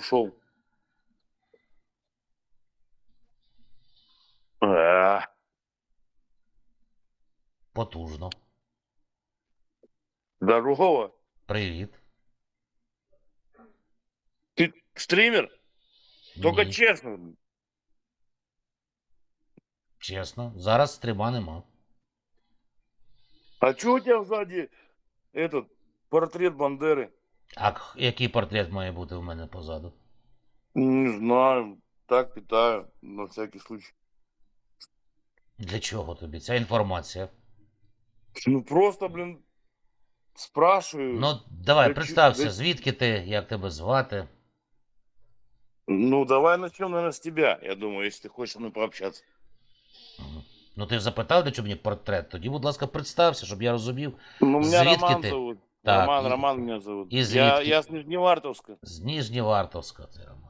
ушел. А, Потужно. Здорово. Привіт. Ты стример? Только Ні, честно. чесно. Зараз стрима нема. А что у тебя сзади этот портрет Бандеры? А який портрет має бути в мене позаду? Не знаю. Так питаю, на всякий случай. Для чого тобі ця інформація? Ну просто, блин, спрашиваю. Ну, давай, Для представся, для- звідки ти, як тебе звати? Ну, давай начнем, наверное, с тебя, я думаю, если ты хочешь со мной пообщаться. Ну ти запитав, для чого мені портрет? Тоді, будь ласка, представся, щоб я розумів. Ну, Звідки Роман ти? зовут. Так, Роман, і- Роман меня зовут. і я, звідки? я с Нижневартовска. З Ніжнєвартовська це Роман.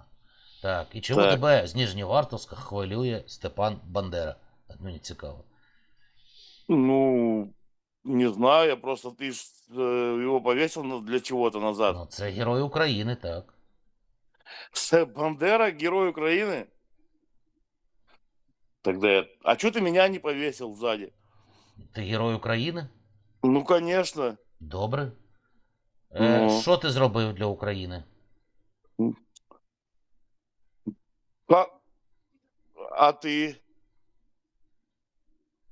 Так, і чому Так. тебе з Ніжнєвартовська хвилює Степан Бандера? Так, мені цікаво. Ну, не знаю, я просто, ты ж э, его повесил на- для чего-то назад. Ну, це герой України, так. С- Бандера, герой Украины? Тогда я... А что ты меня не повесил сзади? Ти герой України? Ну, конечно. Добре. Е, Ну. Що ти зробив для України? А, а ты?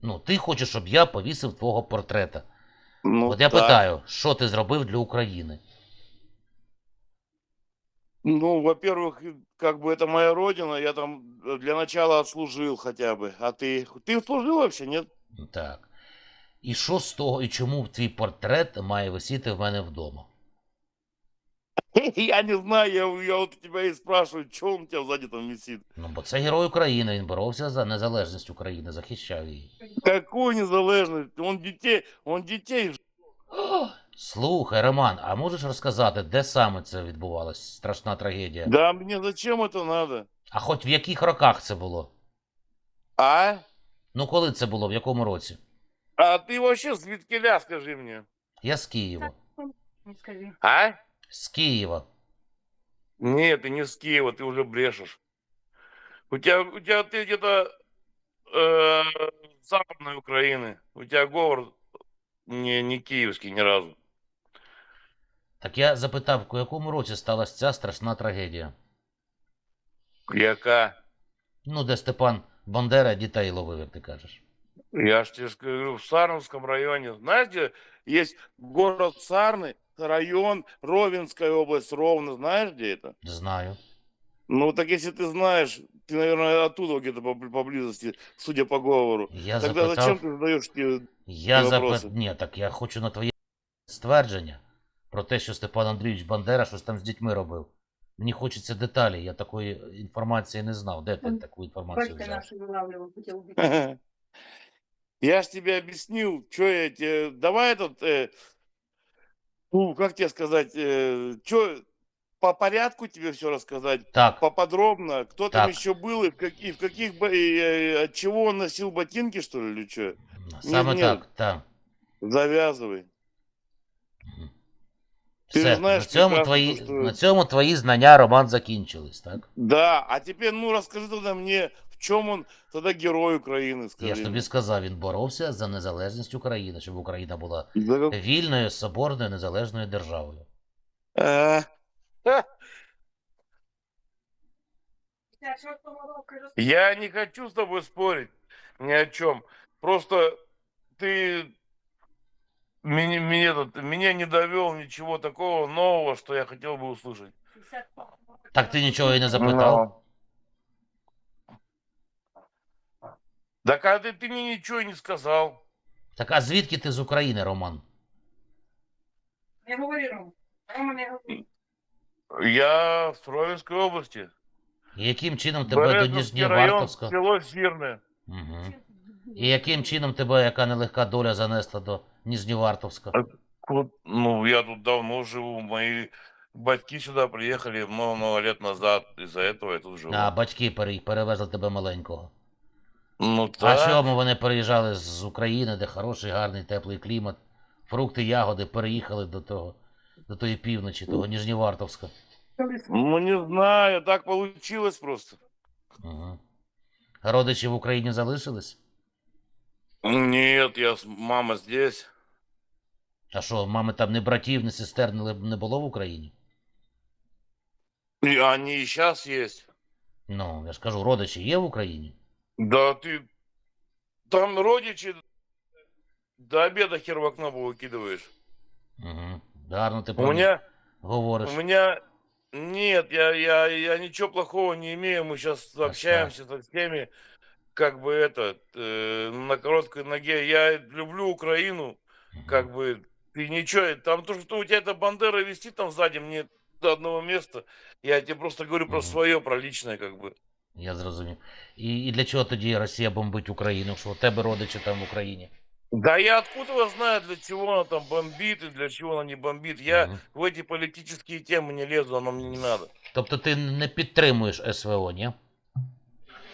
Ну, ти хочеш, щоб я повісив твого портрета. Ну, От я так. питаю, що ти зробив для України? Ну, во-первых, как бы это моя родина, я там э, для начала отслужил хотя бы. А ты? Ты служил вообще, нет? Так. І що з того, і чому твій портрет має висіти в мене вдома? Я не знаю, я, я вот у тебя и спрашиваю, что он у тебя сзади там висит. Ну, бо це герой України, він боровся за незалежність України, захищав її. Какую незалежность? Он детей, он детей ж- Слухай, Роман, а можеш розказати, де саме це відбувалось? Страшна трагедія. Да мне зачем это надо? А хоч в яких роках це було? А? Ну, коли це було, в якому році? А ты вообще с Виткеля, скажи мне. Я з Києва. Не скажи. А? З Києва. Нет, ты не с Киева, ты уже брешешь. У тебя, у тебя ты где-то э, с западной Украины. У тебя говор не, не киевский ни разу. Так я запитав, у якому році сталася ця страшна трагедія? Яка? Ну, де Степан Бандера дітей ловив, як ти кажеш. Я ж тебе ж говорю, в Сарновском районе. Знаешь, где есть город Сарны, район, Ровенская область, Ровно. Знаешь, где это? Знаю. Ну, так если ты знаешь, ты, наверное, оттуда где-то поб- поблизости, судя по говору. Я Тогда запитав. зачем ты задаешь те Я ті запит... вопроси? Ні, так я хочу на твоє ствердження про те, що Степан Андрійович Бандера щось там з дітьми робив. Мені хочеться деталі, я такої інформації не знав. Де ти Он таку інформацію Батька взяв? Я ж тебе объяснил, что я тебе... Давай этот... э, ну, как тебе сказать... что по порядку тебе все рассказать? Так, Поподробно? Кто там Так. еще был и в каких, в каких... бо- и, э, от чего он носил ботинки, что ли, или что? саме ні. так, так. Завязывай. Мгм. Ти Все, знаєш на, цьому прекрасно, твої, що- на цьому твої знання роман закінчились, так? Да, а теперь, ну, расскажи тогда мне, в чем он тогда герой Украины, скажи. Я ж тобі мне. сказав, він боровся за незалежність України, щоб Україна була За как- вільною, соборною, незалежною державою. А, ха, Сейчас, что помогал, скажи, Я не хочу с тобой спорить ни о чем. Просто ты меня, меня, тут- меня не довел ничего такого нового, что я хотел бы услышать. 60 Так ти нічого і не запитав? Так а ты, ты мне ничего и не сказал. Так а звідки ти з України, Роман? Я говорю, Рома. Рома не говорит. Я в Троицкой области. І яким чином тебе до Березовский район, Ніжнєвартовська? село Сирное. Угу. І яким чином тебе яка нелегка доля занесла до Ніжнєвартовська? Вот, ну, я тут давно живу. Мои батьки сюда приехали много-много лет назад. Из-за этого я тут живу. А батьки пере- перевезли тебе маленького. Ну, А так. чому вони переїжджали з України, де хороший, гарний, теплий клімат, фрукти, ягоди, переїхали до того, до тої півночі, того Ніжнєвартовська. Ну, не знаю, так получилось просто. Угу. Родичі в Україні залишились? Нет, я с мама здесь. А що, мами там не братів, не сестер не, було в Україні? И они и сейчас есть. Ну, я ж кажу, родичі є в Україні? Да ты там родичи до обеда хер в окно выкидываешь. Угу. Гарно ти У про них меня, говориш. у меня нет, я, я, я ничего плохого не имею. Мы сейчас общаемся со всеми, как бы это, э, на короткой ноге. Я люблю Украину, как бы ты ничего, там то, что у тебя эта бандера висит там сзади, мне до одного места. Я тебе просто говорю про свое, про личное, как бы. Я зрозумів. І, і для чого тоді Росія бомбить Україну, якщо у тебе родичі там в Україні? Да я откуда его знаю, для чего она там бомбит и для чего она не бомбит. Я Мгм. в эти политические темы не лезу, оно мне не надо. Тобто ти не підтримуєш СВО, ні?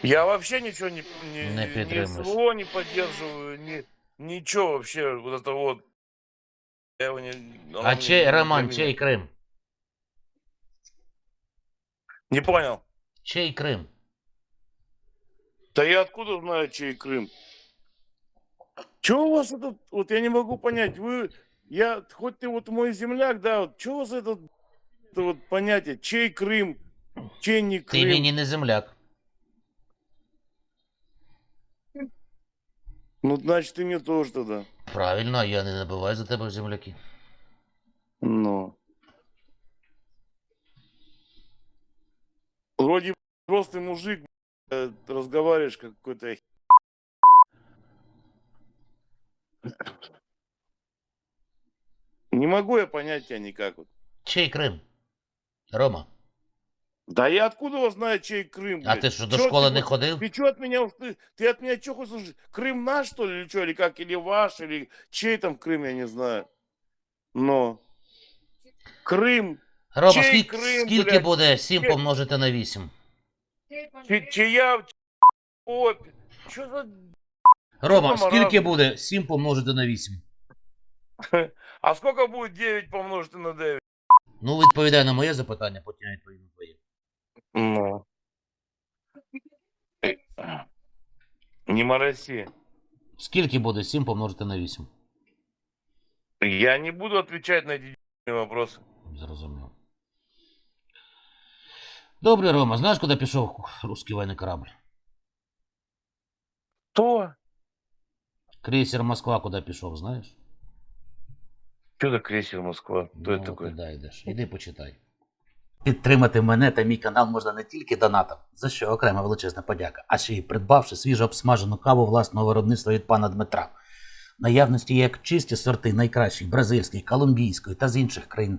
Я вообще ничего не, не, Не ни підтримуєш. СВО не поддерживаю, ни, ничего вообще, вот это вот. Я его не, оно А мне чей не Роман, для чей меня. Крим? Не понял. Чей Крим? Да я откуда знаю, чей Крым? Чего у вас это, вот я не могу понять, вы, я, хоть ты вот мой земляк, да, вот, чего у вас это, это вот понятие, чей Крым, чей не Крым? мені не земляк. Ну, значит, ты мне тоже тогда. Правильно, а я не набиваю за тебе земляки. Ну. Вроде просто мужик, разговариваешь как какой-то Не могу я понять тебя никак. Вот. Чей Крим? Рома, Да я откуда его знаю, чей Крым, а блядь? ти що до Чё школи ты не вот- ходив? Ты что от меня, уж- ты, ты от меня что хочешь? услышать? Крым наш, что ли, или что? Или как? Или ваш? Или чей там Крым, я не знаю. Но. Крым. Рома, чей скільки, Крим, скільки блядь? буде 7 Чей? помножити на 8? Чи- Чия? О, что за... Рома, там скільки разом? буде 7 помножити на 8? А сколько будет 9 помножить на 9? Ну, відповідай на моє запитання, потім я відповім на твоє. Ну. Не мороси. Скільки буде 7 помножити на 8? Я не буду отвечать на эти вопросы. Зрозумів. Добре, Рома, знаєш, куди пішов русський воєнний корабль? Кто? Крейсер Москва куди пішов, знаєш? Что за крейсер Москва? Кто это Ну, такой? Куди йдеш? Іди почитай. Підтримати мене та мій канал можна не тільки донатом, за що окрема величезна подяка, а ще й придбавши свіжо обсмажену каву власного виробництва від пана Дмитра. В Наявності як чисті сорти найкращих бразильської, колумбійської та з інших країн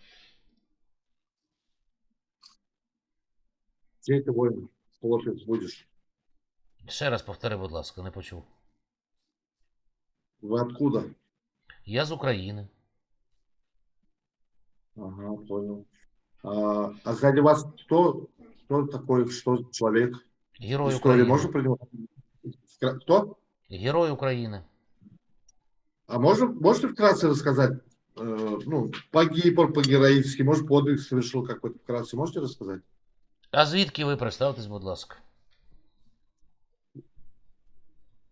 Чей ты воин? Хлопец будешь? Ще раз повтори, будь ласка, не почув. Вы откуда? Я з України. Ага, понял. А, а сзади вас кто? Кто такой? Что за человек? Герой Историю України. можно про него? Скра- Кто? Герой України. А можно, можете вкратце рассказать? Э, ну, погиб он по-героически, может, подвиг совершил какой-то вкратце. Можете рассказать? А звідки ви представтесь, будь ласка?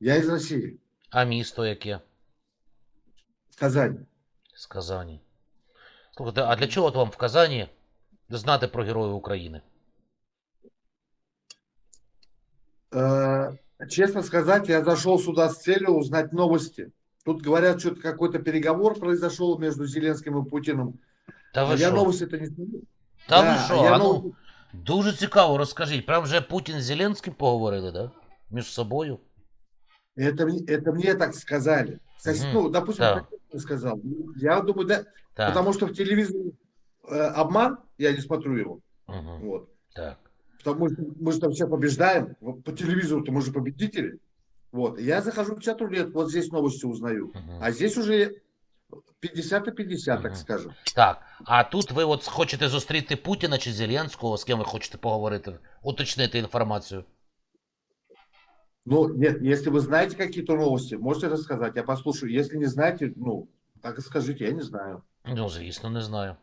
Я из России. А місто яке? Казань. З Казані. Слухайте, а для чого от вам в Казані знати про Героїв України? Э, честно сказать, я зашел сюда с целью узнать новости. Тут говорят, что-то какой-то переговор произошел между Зеленским и Путиным. Та А ви я що? новости-то не знаю. Та Да, ви що? я А ну, нов- дуже цікаво, розкажіть. Прям вже Путін з Зеленським поговорили, да? Між собою? Это, мне- это мне так сказали. Сос- Мгм. Ну, допустим, Да. как я сказал. Я думаю, да, Так. потому что в телевизоре э, обман, я не смотрю его. Угу. Вот. Так. Там мы, мы же там все побеждаем. Вот По телевизору-то мы же победители. Вот. Я захожу в чат рулет, вот здесь новости узнаю. Мгм. А здесь уже 50 на 50, так Мгм. скажем. Так, а тут ви от хочете зустріти Путіна чи Зеленського, з ким ви хочете поговорити, уточнити інформацію. Ну, нет, если вы знаете какие-то новости, можете рассказать, я послушаю. Если не знаете, ну, так и скажите, я не знаю. Ну, звісно, не знаю.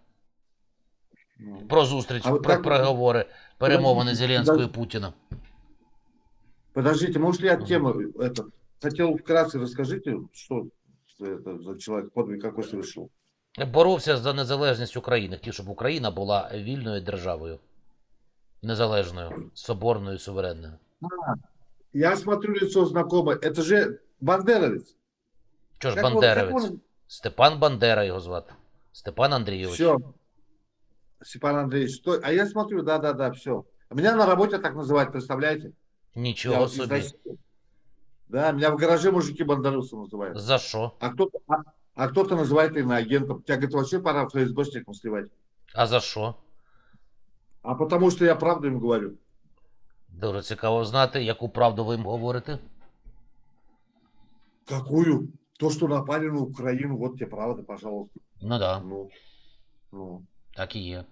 Ну, Про зустріч, А от про як- переговори, перемовини Подождіть, Зеленського і подождіть. Путіна. Подождите, может ли я Мгм. тему, этот, хотел вкратце расскажите, что это за человек, подвиг какой совершил? Боровся за незалежність України, хотів, щоб Україна була вільною державою. Незалежною, соборною, суверенною. Я смотрю лицо знакомое, это же бандеровец. Що ж, Как он- Бандеровець? как он- Степан Бандера його звати. Степан Андрійович. Все. Степан Андреевич, что? А я смотрю, да-да-да, все. Меня на работе так называют, представляете? Я Нічого вот из собі. России. Да, меня в гараже мужики бандерусом называют. За що? А кто-то, а, а кто-то называет иноагентом. Тебя, говорит, вообще пора ФСБшникам сливать. А за що? А потому что я правду им говорю. Дуже цікаво знати, яку правду ви їм говорите. Какую? То, что напали на Украину, вот тебе правда, пожалуйста. Ну да, Ну, ну. так і є.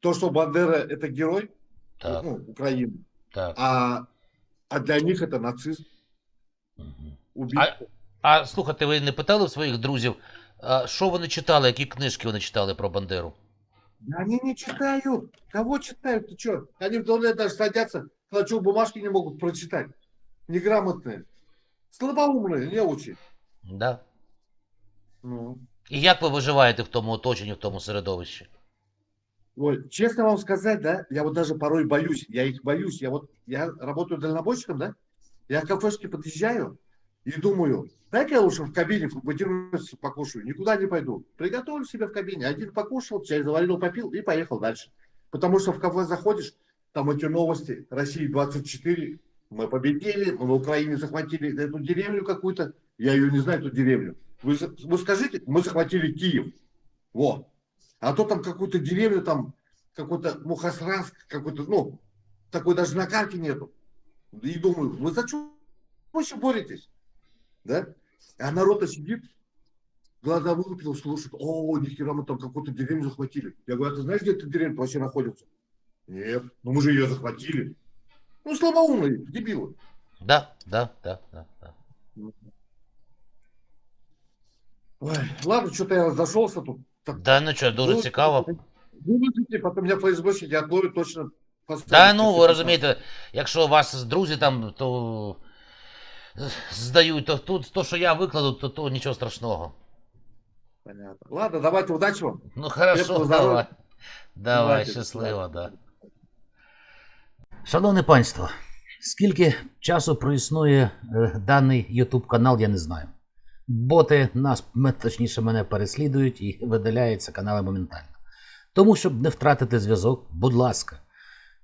То, что Бандера это герой Так, ну, Украины, так. а, а для них это нацист, Мгм. убийца. А слухайте, ви не питали у своїх друзів, а, що вони читали, які книжки вони читали про Бандеру? Да Они не читают. Кого читают? Ты что? Они в туалет даже садятся, клочок бумажки не могут прочитать. Неграмотные. Слабоумные, неучи. Да? Ну. І як ви виживаєте в тому оточенні, в тому середовищі? Ой, честно вам сказать, да, я вот даже порой боюсь, я их боюсь. Я вот, я работаю дальнобойщиком, да, я к кафешке подъезжаю и думаю, дай-ка я лучше в кабине бутерброд покушаю, никуда не пойду. Приготовлю себе в кабине, один покушал, чай заварил, попил и поехал дальше. Потому что в кафе заходишь, там эти новости, России 24, мы победили, мы в Украине захватили эту деревню какую-то, я ее не знаю, эту деревню. Вы, вы скажите, мы захватили Киев. Во. А то там какую-то деревню, там какой-то Мухасранск, какой-то, ну, такой даже на карте нету. И думаю, вы за что еще боретесь? Да? А народ сидит, глаза вылупил, слушает, о, нихера мы там какую-то деревню захватили. Я говорю, а ты знаешь, где эта деревня вообще находится? Нет, ну мы же ее захватили. Ну, слабоумные, дебилы. Да, да, да, да, да. Ой, ладно, что-то я зашелся тут. Так, Да, ну що, дуже ну, цікаво. Вывезите, потом меня ФСБшники отловят точно. Та ну, ви розумієте, якщо у вас друзі там, то здають, то тут то, що я викладу, то, то нічого страшного. Понятно. Ладно, давайте, удачи вам. Ну хорошо, давай. Давай, Давайте, щасливо, да. Шановне панство, скільки часу проіснує е, даний YouTube канал, я не знаю. Боти нас, точніше, мене переслідують і видаляються канали моментально. Тому, щоб не втратити зв'язок, будь ласка,